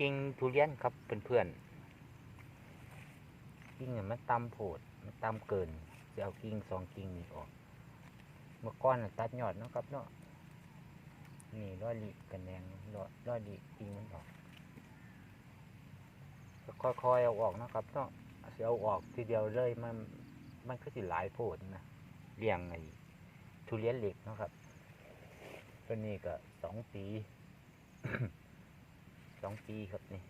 กิ่งทุเรียนครับเพื่อนๆกิ่งเนี่ยมันต่ำโพดมันต่ำเกินจะเอากิ่งสองกิ่งนี้ออก เมื่อก้อนตัดยอดเนาะครับเนาะนี่ร้อยลีกันแดงร้อยร้อยลีกิ่งมันออกค่อยๆเอาออกนะครับเนาะสิเอาออกทีเดียวเลยมันมันก็สิหลายโพดนะเลี้ยงไอ้ทุเรียนเหล็กนะครับตัวนี้ก็สองปี สองปีครับนี่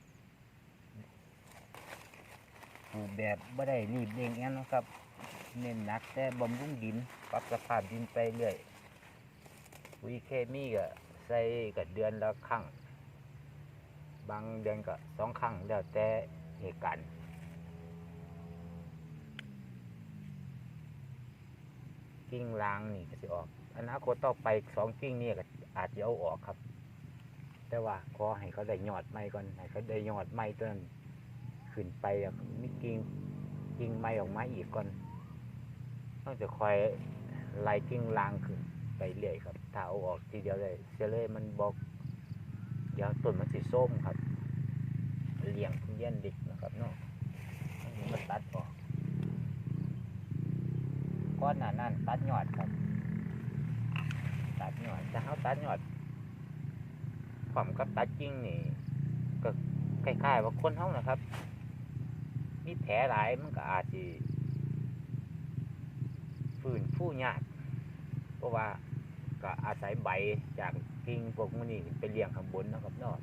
ปลูกแบบไม่ได้รีบเร่งงั้นนะครับ เน้นหนักแต่บำรุงดินปรับสภาพดินไปเรื่อยปุ๋ยเคมีก็ใส่กับเดือนละครั้งบางเดือนก็สองครั้งแล้วแต่เหตุการณ์กิ่งลางนี่ก็จะออก อนาคตต่อไปสองกิ่งนี่ก็อาจจะเอาออกครับ แต่ว่าขอให้เขาได้ยอดใหม่ก่อนให้เขาได้ยอดใหม่ตัวนั้นขึ้นไปแล้วมีกิ่งกิ่งใหม่ออกมาอีกก่อนต้องจะคอยไล่กิ่งลางขึ้นไปเรื่อยครับถ้าเอาออกทีเดียวเลยเสียเลยมันบอกเดี๋ยวต้นมันสิส้มครับเลี้ยงทุเรียนเด็กนะครับเนาะอันมันตัดออกก้อนหนานั่นตัดยอดครับ ตัดยอดจะเอาตัดยอด ผมกับตัดจริงนี่ก็คล้ายๆว่าคนเฮานะครับ มีแผลหลายมันก็อาจจะฝืนผู้ยากเพราะว่าก็อาศัยใบจากกิ่งพวกมันนี่ไปเลี้ยงข้างบนนะครับนาะ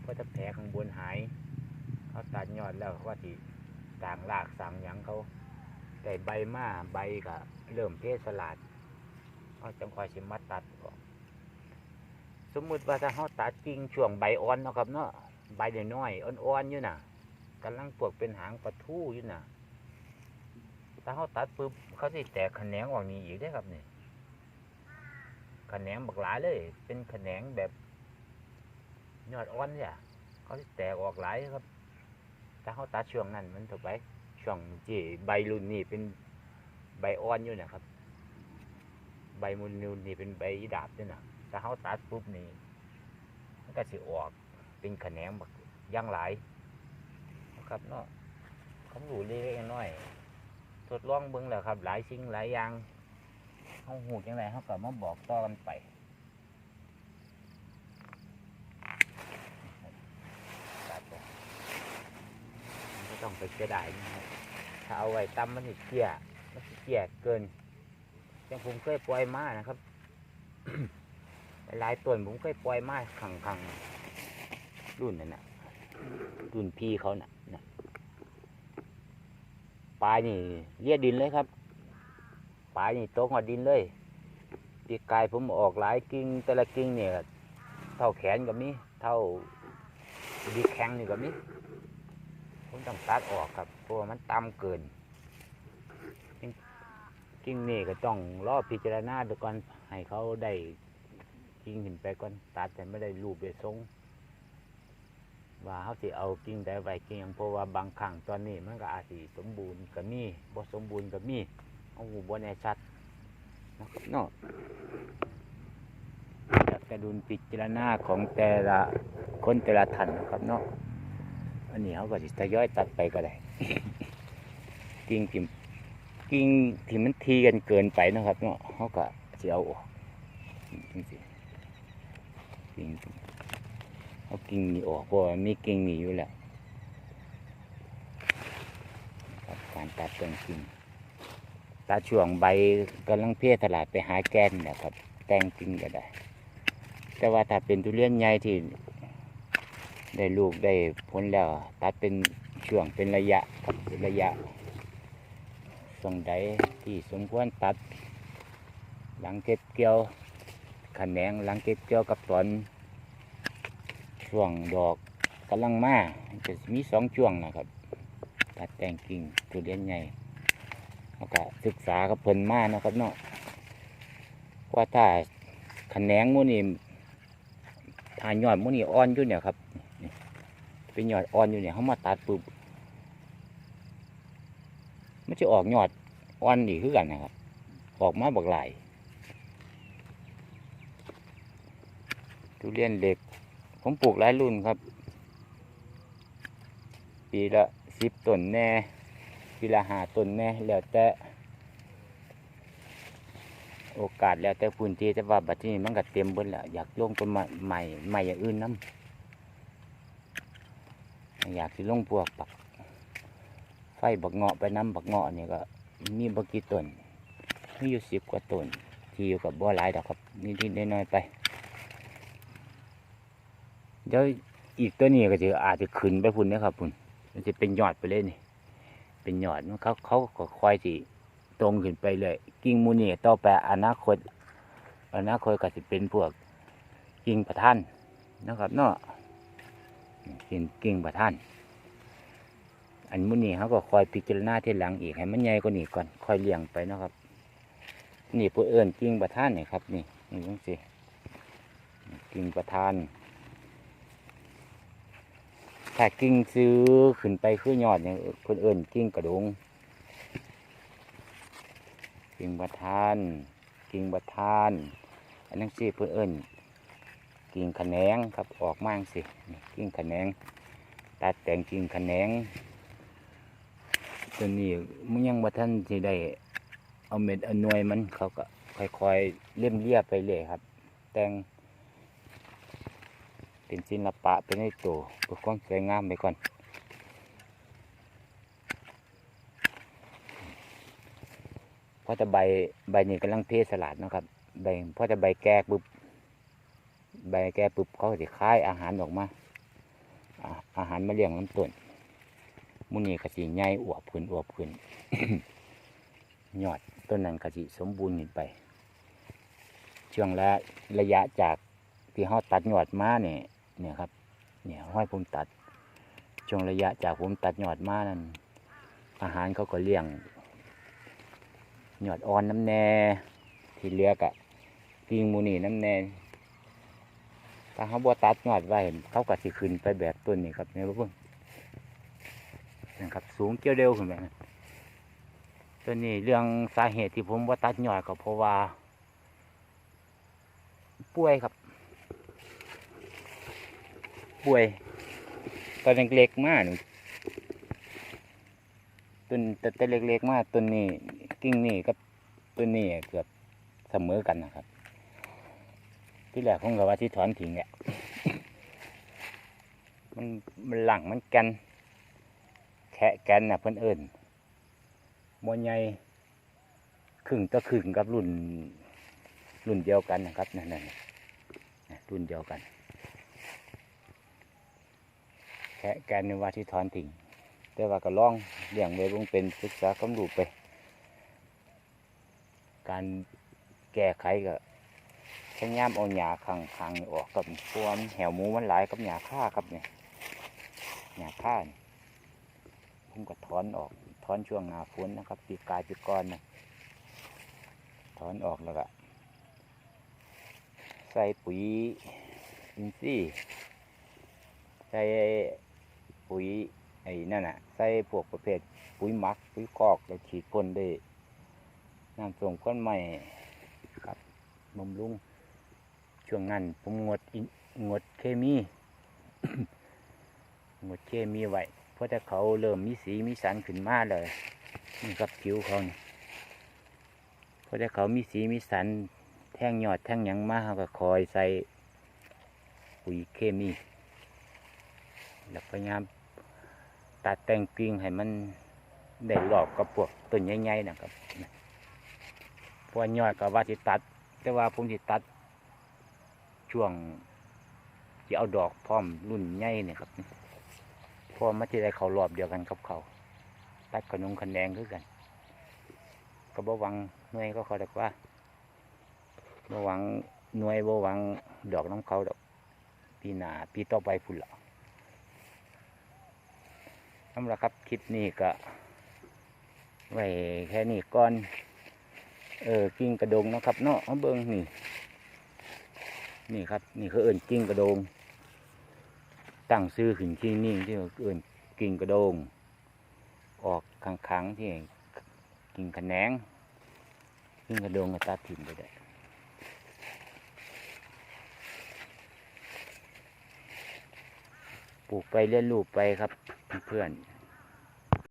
เพราะถ้าแผลข้างบนหายเขาตัดยอดแล้วเขาที่ต่างรากสั่งหยังเขาแต่ใบมาใบก็เริ่มเพศสลัดเขาจังคอยสิมาตัดออก สมมุติว่าถ้าเขาตัดกิ่งช่วงใบอ่อนเนาะครับเนาะใบน้อยๆอ่อนๆอยู่น่ะกำลังปวกเป็นหางปลาทู่อยู่น่ะถ้าเขาตัดปุ๊บเขาสิแตกแขนงออกนี่อีกได้ครับนี่แขนงบักหลายเลย เป็นแขนงแบบยอดอ่อนเนี่ยเขาสิแตกออกหลายครับ ถ้าเขาตัดช่วงนั้นมันถูกไปช่วงที่ใบรุ่นนี่เป็นใบอ่อนอยู่นะครับ ใบมุนนูนนี่เป็นใบดาบด้วยนะ ถ้าเขาตัดปุ๊บนี่มันก็สิออกเป็นแขนงบักย่างหลายนะครับเนาะเขาดูเล็กน้อยทดลองเบิ่งแล้วครับ หลายสิ่งหลายอย่างเขาหูจังไรเขาก็มาบอกต่อกันไปตัดออกมันก็ต้องไปเสียดายนะครับถ้าเอาไว้ตำมันสิเกี่ยมันสิเกี่ยเกินย่างผมเคยปล่อยมานะครับ หลายต้นผมเคยปล่อยมาขังขังรุ่นนั่นนะรุ่นพี่เขาน่ะนะปลายนี่เลียดินเลยครับปลายนี่ตกมาดินเลยปีกายผมออกหลายกิ่งแต่ละกิ่งเนี่ยเท่าแขนก็มีเท่าดีแข้งนี่ก็มีผมต้องตัดออกครับเพราะมันต่ำเกินกิ่งกิ่งนี่ก็ต้องรอพิจารณาดูก่อนให้เขาได้ กิ่งขึ้นไปก่อนตัดแต่ไม่ได้รูปได้ทรงว่าเขาสิเอากิ่งใดไว้กิ่งหยังเพราะว่าบางครั้งตอนนี้มันก็อาจสิสมบูรณ์ก็มีบ่สมบูรณ์ก็มีเอาหูบ่แน่ชัดนะครับเนาะจากกระดุลพิจารณาของแต่ละคนแต่ละท่านนะครับเนาะอันนี้เขาก็สิทยอยตัดไปก็ได้ กิ่งที่กิ่งที่มันทีกันเกินไปนะครับ เนาะเขาก็สิเอาออกจังซี่ กิ่งเอากิ่งนี้ออกเพราะว่ามีกิ่งนี้อยู่แล้วการตัดต้นกิ่งตัดช่วงใบกำลังเพศตลาดไปหาแกนเนะครับ แต่งกิ่งก็ได้ แต่ว่าถ้าเป็นทุเรียนใหญ่ที่ได้ลูกได้ผลแล้ว ตัดเป็นช่วงเป็นระยะครับเป็นระยะส่งใดที่สมควรตัด หลังเก็บเกี่ยว ขะแหนงหลังเก็บเกี่ยวกับตอนช่วงดอกกำลังมาจะมีสองช่วงนะครับตัดแต่งกิ่งทุเรียนใหญ่แล้วก็ศึกษากับเพิ่นมานะครับเนาะว่าถ้าขะแขนงมูนี่ถ้ายอดมูนี่อ่อนอยู่เนี่ยครับเป็นยอดอ่อนอยู่เนี่ยเขามาตัดปุ๊บมันจะออกยอดอ่อนดีขึ้นกันนะครับ ออกมาบักหลาย ทุเรียนเล็ก ผมปลูกหลายรุ่นครับ ปีละสิบต้นแน่ปีละหาต้นแน่แล้วแต่โอกาสแล้วแต่พื้นที่แต่ว่าบัดนี้มันก็เต็มเบิดแล้วอยากลงต้นใหม่ใหม่อย่างอื่นน้ำอยากสิลงพวกปัก ไฟบักเงาะไปน้ำบักเงาะเนี่ยก็มีบักกี่ต้นมีอยู่สิบกว่าต้นที่อยู่กับบ่อหลายดอกครับนิดๆน้อยๆไป เดี๋ยวอีกตัวนี้ก็จะอาจจะขึ้นไปพุ่นนะครับพุ่นมันจะเป็นยอดไปเลยนี่ เป็นยอดมันเขาเขาก็คอยสิตรงขึ้นไปเลย กิ่งมูนี่ต่อไปอนาคต อนาคตก็จะเป็นพวกกิ่งประท่านนะครับเนาะกิ่งกิ่งประท่าน อันมูนี่เขาก็คอยพิจารณาที่หลังอีกให้มันใหญ่กว่านี้ก่อนคอยเลี้ยงไปนะครับ นี่ผู้เอิญกิ่งประท่านนี่ครับ นี่นี่ต้องสิกิ่งประท่าน ถ้ากิ่งซื้อขึ้นไปคือยอดเนี่ยคนเอิญกิ่งกระดง กิ่งประทาน กิ่งประทาน อันนั้นสิเพื่นเอิญกิ่งขแนงครับออกมากสิกิ่งขแนงตัดแต่งกิ่งขแนงตัวนี้มันยังบ่ท่านสิได้เอาเม็ดเอาหน่วยมันเขาก็ค่อยๆเลี่ยมเลียไปเลยครับ แต่ง เป็นศิลปะเป็นในตัวเพื่อความสวยงามไปก่อนเพราะจะใบใบนี้กำลังเพสลัดนะครับ ใบเพราะจะใบแก่ปุ๊บใบแก่ปุ๊บเขาจะคายอาหารออกมา อาหารมาเลี้ยงลำต้นมุนี่กะสิใหญ่อวบขึ้นอวบขึ้นยอดต้นนั้นกะสิสมบูรณ์ขึ้นไป ช่วงละระยะจากที่เขาตัดยอดมาเนี่ย เนี่ยครับเนี่ยห้อยผมตัด ช่วงระยะจากผมตัดยอดมานั้นอาหารเขาก็เลี้ยงยอดอ่อนน้ำแน่ที่เลือกะกิ่งมูนี่น้ำแน่ถ้าเขาบ่ตัดยอดไว้เขาก็สิขึ้นไปแบบต้นนี่ครับเนี่ยเพิ่งนะครับสูงเกี่ยวเร็วขึ้นแบบนั้นต้นนี้เรื่องสาเหตุที่ผมว่าตัดยอดก็เพราะว่า ป่วยครับ ป่วย ตอนเล็กๆมากต้นแต่เล็กๆมากต้นนี้กิ่งนี่กับต้นนี้เกือบเสมอกันนะครับ ที่แรกผมก็ว่าที่ถอนทิ้งเนี่ยมันมันหลังมันแกันแคะแกันนะเพื่อนเอิญมวนใหญ่ครึ่งต่อครึ่งกับรุ่นรุ่นเดียวกันนะครับนั่นนั่นรุ่นเดียวกัน แค่แกนในว่าที่ถอนทิ้งแต่ว่าก็ล่องเลี้ยงไว้ลงเป็นศึกษาความรู้ไป การแก้ไขก็พยายามเอาหญ้าขังขังออกกับพวกแหวหมูมันหลายกับหญ้าค่าครับเนี่ยหญ้าค่านี่ผมก็ถอนออกถอนช่วงหน้าฝนนะครับปีกายปีก้อนนะถอนออกแล้วก็ใส่ปุ๋ยอินทรีย์ใส่ ปุ๋ยไอ้นั่นน่ะ ใส่พวกประเภทปุ๋ยหมัก ปุ๋ยคอกแล้วฉีดพ่นด้วยน้ำส่งก้นใหม่ครับบำรุงช่วงนั้นผมงดอิงดเคมีงดเคมีไว้เพราะถ้าเขาเริ่มมีสีมีสันขึ้นมาเลยนี่ครับผิวเขานี่เพราะถ้าเขามีสีมีสันแท่งยอดแท่งหยังมาเขาก็คอยใส่ปุ๋ยเคมี แล้วพยายาม ตัดแต่งกิ่งให้มันได้หลอกกับพวกต้นใหญ่ๆนะครับพราะว่ายอดก็ว่าสิตัด แต่ว่าผมสิตัด ช่วงที่เอาดอกพร้อมรุ่นใหญ่เนี่ยครับพราะมันจะได้เขารอบเดียวกันกับเขาตัดขนมขนแดงคือกันก็บ่หวังหน่วยก็เขาแต่ว่าบ่หวังหน่วยบ่หวังดอกน้ำเขาดอกปีหนาปีต่อไปพุ่นละ นั่นแหละครับคลิปนี้ก็ไว้แค่นี้ก่อน เออกิ้งกระดงนะครับเนาะเบิ้งนี่ นี่ครับ นี่คือเอิ่นกิ้งกระโดง ตั้งซื้อขึ้นที่นี่ที่เอิ่นกิ้งกระโดง ออกข้างๆที่กิ้งขะแนงกิ้งกระโดงก็ตัดถิ่นไปได้ ป ป ลูกไปเรียนรู้ไปครับเพื่อน